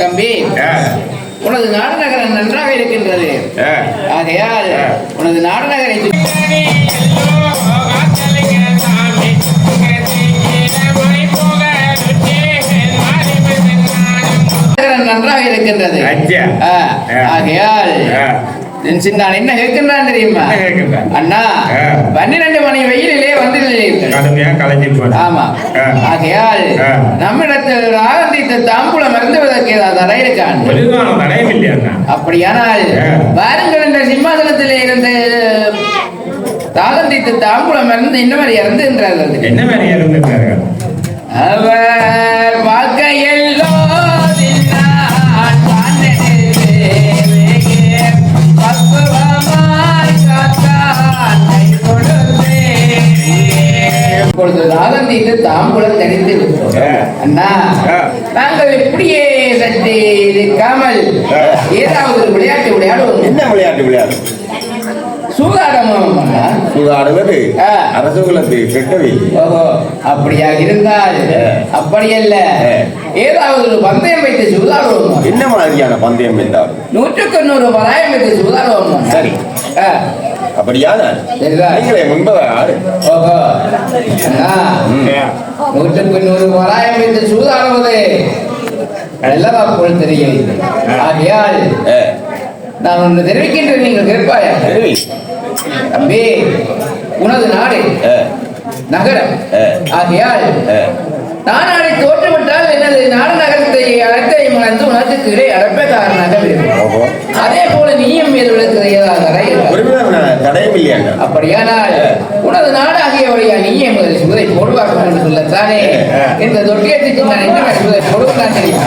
தம்பி உனது நாடு நகரம் நன்றாக இருக்கின்றது. ஆகையால் உனது நாடு நகரை சுற்றி நகரம் நன்றாக இருக்கின்றது. ஆகையால் சின்னான் என்ன கேட்கின்றான் தெரியுமா? அண்ணா. பன்னிரண்டு மணி வெயிலிலே வந்து போன ஆமா. ஆகையால். நம்மிடத்தில் ராகந்தித்த தாம்பூலம் மறந்துவதற்கு தடை இருக்கான் அப்படியானால். பாருங்கள் இந்த சிம்மாசனத்திலே இருந்து ராகந்தித்த தாம்பூலம் மறந்து இன்னும் இறந்துகின்றார்கள் என்ன மாதிரி இருந்திருக்காரு அவர் வாழ்க்கையெல்லோ இப்பொழுது ராகந்திட்டு தாம்பூலம் விட்டோம் ஆ. அண்ணா. நாங்கள் இப்படியே சற்று இருக்காமல். ஏதாவது விளையாட்டு விளையாடுவோம் என்ன விளையாட்டு விளையாடு சூதாடமும். சூதாடுவது ஆ. அரசுகளுக்கு கெட்டவை ஓஹோ அப்படியா இருந்தால் ஆ. அப்படியல்ல ஆ. ஏதாவது ஒரு பந்தயம் வைத்து சூதாடுவோம் என்ன மாதிரியான பந்தயம் என்றால் நூற்றுக்கு நூறு பராயம் வைத்து சூதாடுவோம் சரி. நீங்களே ஓஹோ. நூற்றுக்கு நூறு பராயம் வைத்து சூதாடுவது நல்லவா போல் தெரியவில்லை ஆகையால் ஆ, நான் ஒன்று தெரிவிக்கின்றேன் நீங்கள் கேட்பாயா? சரி. தம்பி உனது நாடு நகரம். ஆகையால் ஆ. நானாடை தோற்றுவிட்டால் எனது நாடு நகரத்தை அழைத்தை மறந்து உனக்கு அழைப்பக்காரனாக விரும்புகிறேன் ஓஹோ. அதே போல நீயும் மீது விளக்குறையதாக ஒருவித தடையும் இல்லையாண்டா அப்படியானால் உனது நாடாகியவரையா நீயே முதல் சுவதை போடுவார்கள் என்று சொல்லத்தானே? இந்த தொட்டியத்துக்கு நான் என்ன சுவதை போடுவான் தெரியுமா?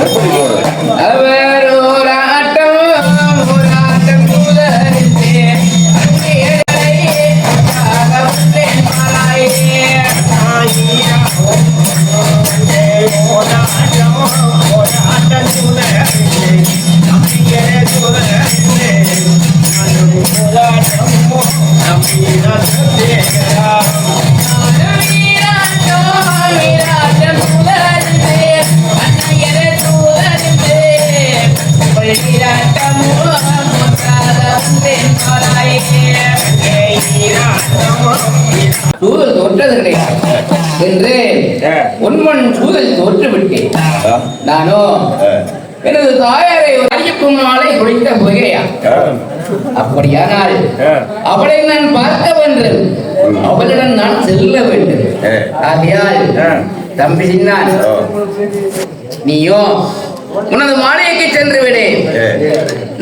சூழல் தோற்றது கிடையாது என்று உண்மன் சூழல் தோற்று விட்டேன் ஆ, நானோ எனது தாயாரை ஒரு அடிக்கும் நாளை குடித்த புகையா. அப்படியானால். அவளை நான் பார்க்க வேண்டும். அவளிடம் நான் செல்ல வேண்டும். ஆகையால். தம்பி சின்னான் நீயோ உனது மாளிகைக்கு சென்று விடு.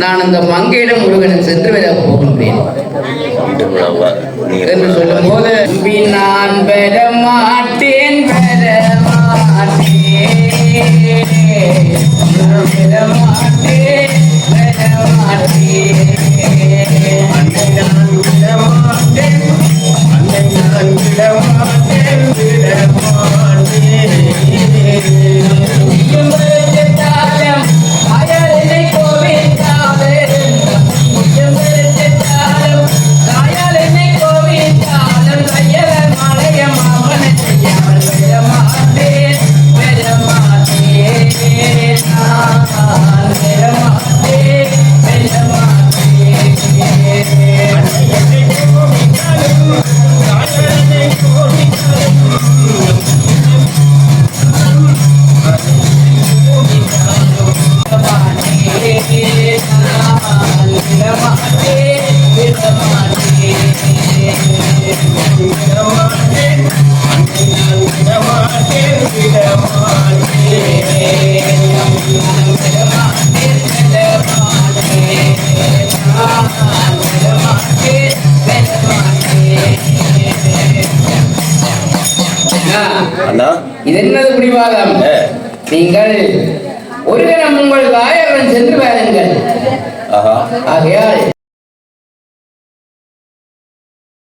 நான் அந்த மங்கையிடம் முருகன் சென்று விட போகின்றேன். இது என்று சொல்லும் போது நான் பெற மாட்டேன் பெற மாட்டேன். பெற மாட்டேன் பெற மாட்டேன். இது என்னது பிடிவாதம். நீங்கள் ஒரு தினம் உங்கள் தாயருடன் சென்று வாருங்கள். ஆஹா. ஆகையால்